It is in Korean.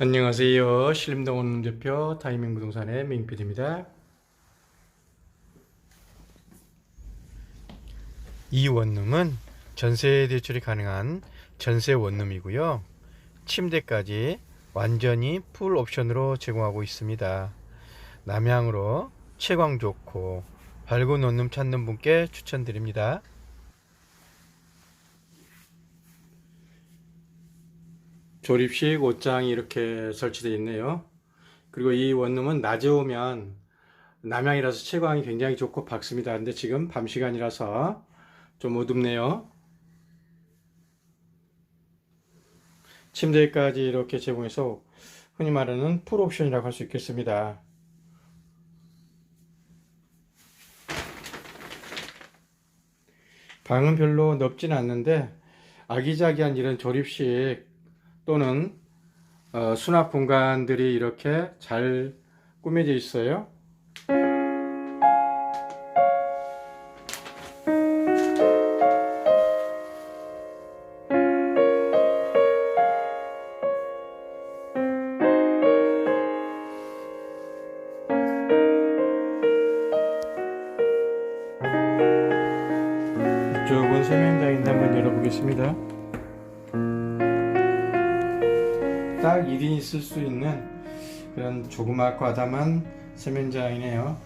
안녕하세요. 신림동원 대표 타이밍 부동산의 민PD입니다. 이 원룸은 전세 대출이 가능한 전세 원룸이고요. 침대까지 완전히 풀 옵션으로 제공하고 있습니다. 남향으로 채광 좋고 밝은 원룸 찾는 분께 추천드립니다. 조립식 옷장이 이렇게 설치되어 있네요. 그리고 이 원룸은 낮에 오면 남향이라서 채광이 굉장히 좋고 밝습니다. 근데 지금 밤 시간이라서 좀 어둡네요. 침대까지 이렇게 제공해서 흔히 말하는 풀 옵션이라고 할 수 있겠습니다. 방은 별로 넓진 않는데 아기자기한 이런 조립식 또는 어, 수납 공간들이 이렇게 잘 꾸며져 있어요. 이쪽은 세면장인데 한번 열어보겠습니다. 딱 1인이 쓸 수 있는 그런 조그맣고 아담한 세면장이네요.